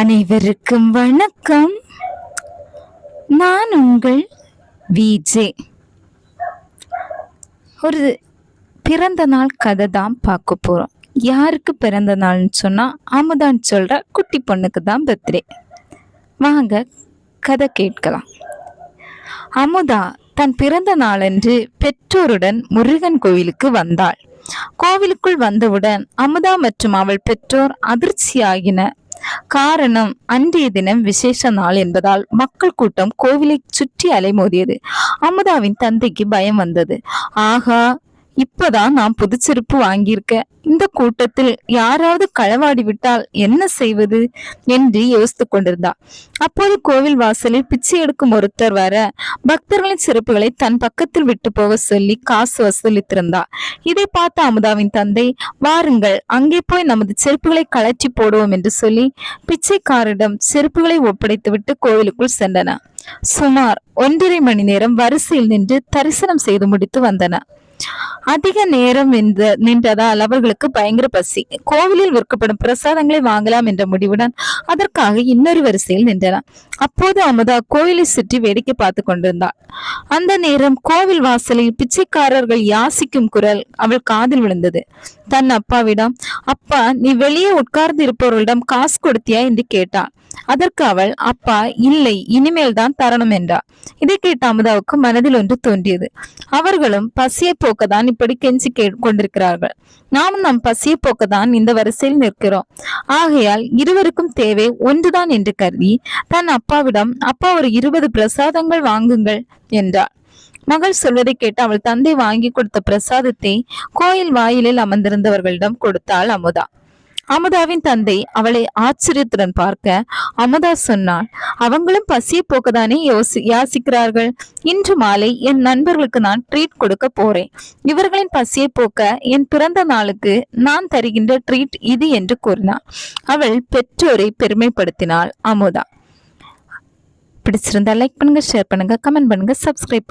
அனைவருக்கும் வணக்கம். நான் உங்கள் விஜே ஒரு பிறந்த நாள் கதை தான் பார்க்க போகிறோம் யாருக்கு பிறந்த நாள்னு சொன்னால் அமுதான்னு சொல்கிற குட்டி பொண்ணுக்கு தான் பர்த்டே வாங்க கதை கேட்கலாம். அமுதா தன் பிறந்த நாளன்று பெற்றோருடன் முருகன் கோவிலுக்கு வந்தாள். கோவிலுக்குள் வந்தவுடன் அமுதா மற்றும் அவள் பெற்றோர் அதிர்ச்சியாகின காரணம் அன்றைய தினம் விசேஷ நாள் என்பதால் மக்கள் கூட்டம் கோவிலை சுற்றி அலைமோதியது. அமுதாவின் தந்தைக்கு பயம் வந்தது. ஆகா இப்பதான் நான் புதுச்செருப்பு வாங்கியிருக்கேன். இந்த கூட்டத்தில் யாராவது களவாடி விட்டால் என்ன செய்வது என்று யோசித்துக் கொண்டிருந்தார் அப்போது கோவில் வாசலில் பிச்சை எடுக்கும் ஒருத்தர் வர பக்தர்களின் செருப்புகளை தன் பக்கத்தில் விட்டு போக சொல்லி காசு வசூலித்திருந்தார் இதை பார்த்த அமுதாவின் தந்தை வாருங்கள் அங்கே போய் நமது செருப்புகளை கலற்றி போடுவோம் என்று சொல்லி பிச்சைக்காரரிடம் செருப்புகளை ஒப்படைத்துவிட்டு கோவிலுக்குள் சென்றன. சுமார் ஒன்றரை மணி நேரம் வரிசையில் நின்று தரிசனம் செய்து முடித்து வந்தன. அதிக நேரம் நின்றதால் அவர்களுக்கு பயங்கர பசி. கோவிலில் விற்கப்படும் பிரசாதங்களை வாங்கலாம் என்ற முடிவுடன் அதற்காக இன்னொரு வரிசையில் நின்றனர். அப்போது அமுதா கோவிலை சுற்றி வேடிக்கை பார்த்து கொண்டிருந்தாள். அந்த நேரம் கோவில் வாசலில் பிச்சைக்காரர்கள் யாசிக்கும் குரல் அவள் காதில் விழுந்தது. தன் அப்பாவிடம் அப்பா நீ வெளியே உட்கார்ந்து இருப்பவர்களிடம் காசு கொடுத்தியா? என்று கேட்டான். அதற்கு அவள் அப்பா இல்லை இனிமேல் தான் தரணும் என்றார் இதை கேட்ட அமுதாவுக்கு மனதில் ஒன்று தோன்றியது. அவர்களும் பசியை போக்கதான் இப்படி கெஞ்சி கே கொண்டிருக்கிறார்கள். நாமும் நம் பசியை போக்கதான் இந்த வரிசையில் நிற்கிறோம். ஆகையால் இருவருக்கும் தேவை ஒன்றுதான் என்று கருதி தன் அப்பாவிடம் அப்பா ஒரு இருபது பிரசாதங்கள் வாங்குங்கள் என்றார் மகள் சொல்வதை கேட்டு அவள் தந்தை வாங்கி கொடுத்த பிரசாதத்தை கோயில் வாயிலில் அமர்ந்திருந்தவர்களிடம் கொடுத்தாள் அமுதா. அமுதாவின் தந்தை அவளை ஆச்சரியத்துடன் பார்க்க அமுதா சொன்னாள் அவங்களும் பசியை போக்கதானே யோசி யாசிக்கிறார்கள்? இன்று மாலை என் நண்பர்களுக்கு நான் ட்ரீட் கொடுக்க போறேன். இவர்களின் பசியை போக்க என் பிறந்த நாளுக்கு நான் தருகின்ற ட்ரீட் இது என்று கூறினாள். அவள் பெற்றோரை பெருமைப்படுத்தினாள் அமுதா. பிடிச்சிருந்தா லைக் பண்ணுங்க ஷேர் பண்ணுங்க கமெண்ட் பண்ணுங்க சப்ஸ்கிரைப்